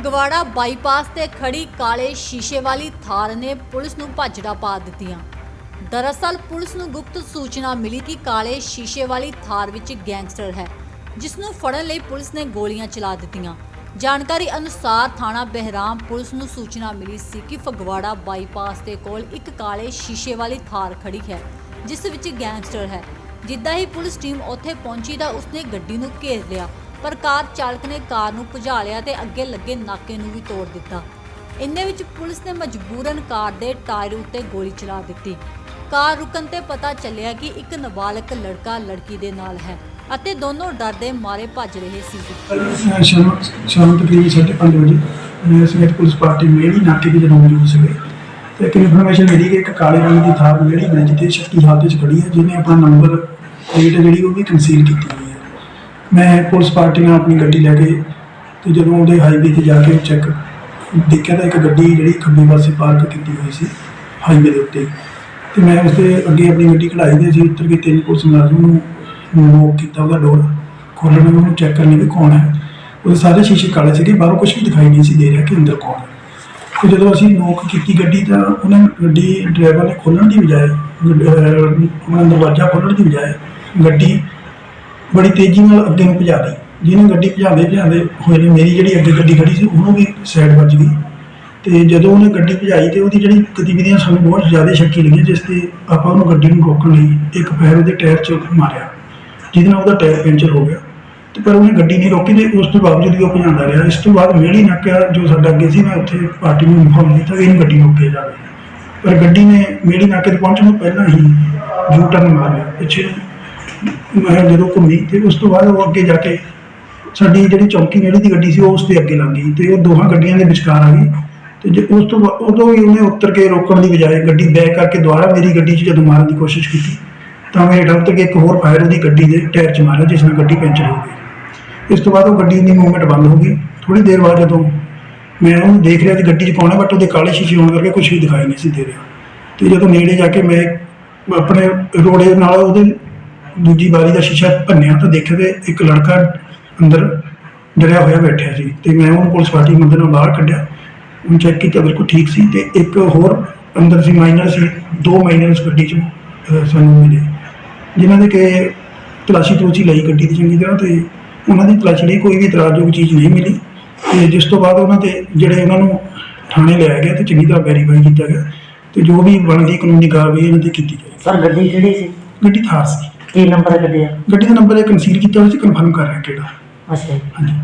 Phagwara bypass ਤੇ ਖੜੀ ਕਾਲੇ ਸ਼ੀਸ਼ੇ ਵਾਲੀ ਥਾਰ ਨੇ ਪੁਲਿਸ ਨੂੰ ਭਾਜੜਾ ਪਾ ਦਿੱਤੀਆਂ। ਦਰਅਸਲ ਪੁਲਿਸ ਨੂੰ ਗੁਪਤ ਸੂਚਨਾ ਮਿਲੀ ਕਿ ਕਾਲੇ ਸ਼ੀਸ਼ੇ ਵਾਲੀ ਥਾਰ ਵਿੱਚ ਗੈਂਗਸਟਰ ਹੈ, ਜਿਸ ਨੂੰ ਫੜਨ ਲਈ ਪੁਲਿਸ ਨੇ ਗੋਲੀਆਂ ਚਲਾ ਦਿੱਤੀਆਂ। ਜਾਣਕਾਰੀ ਅਨੁਸਾਰ ਥਾਣਾ ਬਹਿਰਾਮ ਪੁਲਿਸ ਨੂੰ ਸੂਚਨਾ ਮਿਲੀ ਸੀ ਕਿ ਫਗਵਾੜਾ ਬਾਈਪਾਸ ਦੇ ਕੋਲ ਇੱਕ ਕਾਲੇ ਸ਼ੀਸ਼ੇ ਵਾਲੀ ਥਾਰ ਖੜੀ ਹੈ, ਜਿਸ ਵਿੱਚ ਗੈਂਗਸਟਰ ਹੈ। ਜਿੱਦਾਂ ਹੀ ਪੁਲਿਸ ਟੀਮ ਉੱਥੇ ਪਹੁੰਚੀ ਤਾਂ ਉਸਨੇ ਗੱਡੀ ਨੂੰ ਘੇਰ ਲਿਆ। ਪਰ ਕਾਰ ਚਾਲਕ ਨੇ ਕਾਰ ਨੂੰ ਭਜਾ ਲਿਆ ਤੇ ਅੱਗੇ ਲੱਗੇ ਨਾਕੇ ਨੂੰ ਵੀ ਤੋੜ ਦਿੱਤਾ। ਇੰਨੇ ਵਿੱਚ ਪੁਲਿਸ ਨੇ ਮਜਬੂਰਨ ਕਾਰ ਦੇ ਟਾਇਰ ਉੱਤੇ ਗੋਲੀ ਚਲਾ ਦਿੱਤੀ। ਕਾਰ ਰੁਕਣ ਤੇ ਪਤਾ ਚੱਲਿਆ ਕਿ ਇੱਕ ਨਾਬਾਲਗ ਲੜਕਾ ਲੜਕੀ ਦੇ ਨਾਲ ਹੈ ਅਤੇ ਦੋਨੋਂ ਡਰਦੇ ਮਾਰੇ ਭੱਜ ਰਹੇ ਸੀ। ਸ਼ਾਮ ਸ਼ਾਮ ਤਕਰੀਬਨ ਸਾਢੇ ਪੰਜ ਵਜੇ ਮੈਂ ਪੁਲਿਸ ਪਾਰਟੀ ਮੇਰੀ ਨਾਕੇ ਤੇ ਜਦੋਂ ਮੌਜੂਦ ਸੀਗੇ। ਤੇ ਇੱਕ ਇਨਫੋਰਮੇਸ਼ਨ ਮਿਲੀ ਕਿ ਇੱਕ ਕਾਲੇ ਰੰਗ ਦੀ ਥਾਰ ਜਿਹੜੀ ਬ੍ਰਿਜ ਤੇ ਸ਼ੱਕੀ ਹਾਲਤ ਵਿੱਚ ਖੜੀ ਹੈ, ਜਿਹਨੇ ਆਪਣਾ ਨੰਬਰ ਪਲੇਟ ਜਿਹੜੀ, ਉਹ ਵੀ ਕੰਸੀਲ ਕੀਤੀ ਹੈ। ਮੈਂ ਪੁਲਿਸ ਪਾਰਟੀ ਨਾਲ ਆਪਣੀ ਗੱਡੀ ਲੈ ਕੇ ਤੇ ਜਦੋਂ ਉਹਦੇ ਹਾਈਵੇ ਤੇ ਜਾ ਕੇ ਚੈੱਕ ਦੇਖਿਆ ਤਾਂ ਇੱਕ ਗੱਡੀ ਜਿਹੜੀ ਖੱਬੇ ਪਾਸੇ ਪਾਰਕ ਕੀਤੀ ਹੋਈ ਸੀ ਹਾਈਵੇ ਦੇ ਉੱਤੇ। ਤੇ ਮੈਂ ਉਸਦੇ ਅੱਗੇ ਆਪਣੀ ਗੱਡੀ ਖੜਾਈ ਦੇ ਸੀ ਉੱਤਰ ਕੇ ਤਿੰਨ ਪੁਲਿਸ ਮੁਲਾਜ਼ਮ ਨੂੰ ਨੋਕ ਕੀਤਾ ਉਹਦਾ ਡੋਰ ਖੋਲ੍ਹਣ ਨੂੰ, ਉਹਨੂੰ ਚੈੱਕ ਕਰਨ ਲਈ ਵੀ ਕੌਣ ਹੈ। ਉਹਦੇ ਸਾਰੇ ਸ਼ੀਸ਼ੇ ਕਾਲੇ ਸੀਗੇ, ਬਾਹਰੋਂ ਕੁਝ ਵੀ ਦਿਖਾਈ ਨਹੀਂ ਸੀ ਦੇ ਰਿਹਾ ਕਿ ਅੰਦਰ ਕੌਣ ਹੈ। ਤੇ ਜਦੋਂ ਅਸੀਂ ਨੋਕ ਕੀਤੀ ਗੱਡੀ ਤਾਂ ਉਹਨੇ ਗੱਡੀ ਡਰਾਈਵਰ ਨੇ ਖੋਲ੍ਹਣ ਦੀ ਬਜਾਏ ਉਹਨਾਂ ਆਪਣਾ ਦਰਵਾਜ਼ਾ ਖੋਲ੍ਹਣ ਦੀ ਬਜਾਏ ਗੱਡੀ ਬੜੀ ਤੇਜ਼ੀ ਨਾਲ ਅੱਗੇ ਨੂੰ ਭਜਾ ਲਈ। ਜਿਹਨੇ ਗੱਡੀ ਭਜਾਉਂਦੇ ਭਜਾਉਂਦੇ ਹੋਏ ਨੇ, ਮੇਰੀ ਜਿਹੜੀ ਅੱਗੇ ਗੱਡੀ ਖੜੀ ਸੀ, ਉਹਨੂੰ ਵੀ ਸਾਈਡ ਵੱਜ ਗਈ। ਤੇ ਜਦੋਂ ਉਹਨੇ ਗੱਡੀ ਭਜਾਈ ਤੇ ਉਹਦੀ ਜਿਹੜੀ ਗਤੀਵਿਧੀਆਂ ਸਾਨੂੰ, ਬਹੁਤ ਜ਼ਿਆਦਾ ਸ਼ੱਕੀ ਲੱਗੀਆਂ ਜਿਸ ਤੇ ਆਪਾਂ ਉਹਨੂੰ ਗੱਡੀ ਨੂੰ ਰੋਕਣ ਲਈ ਇੱਕ ਪੈਰ ਉਹਦੇ ਟਾਇਰ 'ਚ ਮਾਰਿਆ, ਜਿਹਦੇ ਨਾਲ ਉਹਦਾ ਟਾਇਰ ਪੈਂਚਰ ਹੋ ਗਿਆ। ਤੇ ਪਰ ਉਹਨੇ ਗੱਡੀ ਨਹੀਂ ਰੋਕੀ ਤੇ ਉਸ ਤੋਂ ਬਾਵਜੂਦ ਵੀ ਉਹ ਭਜਾਉਂਦਾ ਰਿਹਾ। ਇਸ ਤੋਂ ਬਾਅਦ ਮੇਰੀ ਨਾਕਿਆ ਜੋ ਸਾਡਾ ਅੱਗੇ ਸੀ, ਮੈਂ ਉੱਥੇ ਪਾਰਟੀ ਨੂੰ ਇਨਫੋਰਮ ਕੀਤਾ ਕਿ ਇਹਨੂੰ ਗੱਡੀ ਨੂੰ ਰੋਕਿਆ ਜਾਵੇ ਪਰ ਗੱਡੀ ਨੇ ਮੇਰੀ ਨਾਕੇ ਤੇ ਪਹੁੰਚਣ ਤੋਂ ਪਹਿਲਾਂ ਹੀ ਯੂ ਟਰਨ ਮਾਰ ਲਿਆ, ਪਿੱਛੇ ਮੈਂ ਜਦੋਂ ਘੁੰਮੀ ਤੇ ਉਸ ਤੋਂ ਬਾਅਦ ਉਹ ਅੱਗੇ ਜਾ ਕੇ ਸਾਡੀ ਜਿਹੜੀ ਚੌਂਕੀ ਨੇੜੇ ਦੀ ਗੱਡੀ ਸੀ, ਉਹ ਉਸ ਦੇ ਅੱਗੇ ਲੱਗ ਗਈ ਤੇ ਉਹ ਦੋਹਾਂ ਗੱਡੀਆਂ ਦੇ ਵਿਚਕਾਰ ਆ ਗਈ। ਤੇ ਜੇ ਉਸ ਤੋਂ ਬਾਅਦ ਉਦੋਂ ਹੀ ਉਹਨੇ ਉੱਤਰ ਕੇ ਰੋਕਣ ਦੀ ਬਜਾਏ ਗੱਡੀ ਬੈਕ ਕਰਕੇ ਦੁਬਾਰਾ ਮੇਰੀ ਗੱਡੀ 'ਚ ਜਦੋਂ ਮਾਰਨ ਦੀ ਕੋਸ਼ਿਸ਼ ਕੀਤੀ, ਤਾਂ ਮੈਂ ਹੇਠਾਂ ਉੱਤਰ ਕੇ ਇੱਕ ਹੋਰ ਫਾਇਰ ਉਹਦੀ ਗੱਡੀ ਦੇ ਟਾਇਰ 'ਚ ਮਾਰਿਆ, ਜਿਸ ਨਾਲ ਗੱਡੀ ਪੈਂਚਰ ਹੋ ਗਈ। ਇਸ ਤੋਂ ਬਾਅਦ ਉਹ ਗੱਡੀ ਦੀ ਮੂਵਮੈਂਟ ਬੰਦ ਹੋ ਗਈ। ਥੋੜੀ ਦੇਰ ਬਾਅਦ ਜਦੋਂ ਮੈਂ ਉਹਨੂੰ ਦੇਖ ਰਿਹਾ ਕਿ ਗੱਡੀ 'ਚ ਕੌਣ ਬਟ ਉਹਦੇ ਕਾਲੇ ਸ਼ੀਸ਼ੇ ਹੋਣ ਕਰਕੇ ਕੁਝ ਵੀ ਦਿਖਾਈ ਨਹੀਂ ਸੀ ਦੇ ਰਿਹਾ। ਤੇ ਜਦੋਂ ਨੇੜੇ ਜਾ ਕੇ ਮੈਂ ਆਪਣੇ ਰੋੜੇ ਨਾਲ ਉਹਦੇ ਦੂਜੀ ਬਾਰੀ ਦਾ ਸ਼ੀਸ਼ਾ ਭੰਨਿਆ ਤਾਂ ਦੇਖਿਆ ਤੇ ਇੱਕ ਲੜਕਾ ਅੰਦਰ ਡਰਿਆ ਹੋਇਆ ਬੈਠਿਆ ਸੀ ਤੇ ਮੈਂ ਉਹਨੂੰ ਪੁਲਿਸ ਪਾਰਟੀ ਮੰਦਰ ਨਾਲ ਬਾਹਰ ਕੱਢਿਆ। ਉਹਨੂੰ ਚੈੱਕ ਕੀਤਾ ਬਿਲਕੁਲ ਠੀਕ ਸੀ ਤੇ ਇੱਕ ਹੋਰ ਅੰਦਰ ਸੀ ਮਾਈਨਰ ਸੀ ਦੋ ਮਾਈਨਰ ਉਸ ਗੱਡੀ 'ਚ ਸਾਨੂੰ ਮਿਲੇ। ਜਿਨ੍ਹਾਂ ਦੇ ਕਿ ਤਲਾਸ਼ੀ ਤਲੂਸ਼ੀ ਲਈ ਗੱਡੀ ਦੀ ਚੰਗੀ ਤਰ੍ਹਾਂ ਤੇ ਉਹਨਾਂ ਦੀ ਤਲਾਸ਼ੀ ਲਈ ਕੋਈ ਵੀ ਇਤਰਾਜ਼ਯੋਗ ਚੀਜ਼ ਨਹੀਂ ਮਿਲੀ ਤੇ ਜਿਸ ਤੋਂ ਬਾਅਦ ਉਹਨਾਂ ਤੇ ਜਿਹੜੇ ਉਹਨਾਂ ਨੂੰ ਥਾਣੇ ਲਿਆਇਆ ਗਿਆ ਤੇ ਚੰਗੀ ਤਰ੍ਹਾਂ ਵੈਰੀਫਾਈ ਕੀਤਾ ਗਿਆ ਤੇ ਜੋ ਵੀ ਬਣਦੀ ਕਾਨੂੰਨੀ ਕਾਰਵਾਈ ਇਹਨਾਂ ਤੇ ਕੀਤੀ ਜਾਏ ਸਰ ਗੱਡੀ ਕਿਹੜੀ ਸੀ? ਗੱਡੀ ਥਾਰ ਸੀ। ਕੀ ਨੰਬਰ ਹੈ ਗੱਡੀ ਦਾ? ਗੱਡੀ ਦਾ ਨੰਬਰ ਇਹ ਕਨਸੀਲ ਕੀਤਾ ਹੋਇਆ ਸੀ ਕਨਫਰਮ ਕਰ ਰਿਹਾ ਕਿਹੜਾ। ਅੱਛਾ ਜੀ। ਹਾਂਜੀ।